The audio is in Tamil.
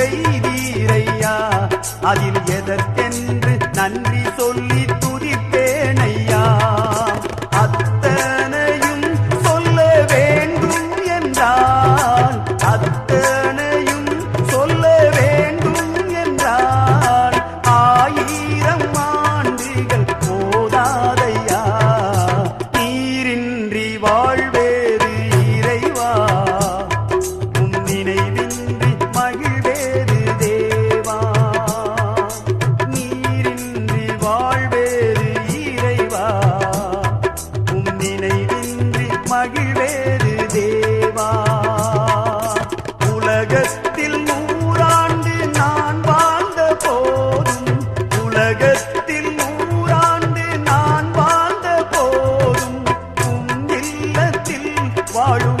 செய்தீரையா? அதில் எதற்கென்று நன்றி சொல்லி துதிப்பேனையா அத்தனையும் சொல்ல வேண்டும் என்றால் அத்தனையும் சொல்ல வேண்டும் என்றால் ஆயிரம் ஆண்டுகள் போதாதையா? நீரின்றி வாழ்வேறு இறைவா? உன் நினைவின் மகிழ்வேறு தேவா. உலகத்தில் நூறாண்டு நான் வாழ்ந்த போதும் உலகத்தில் நூறாண்டு நான் வாழ்ந்த போதும் உன் வாழும்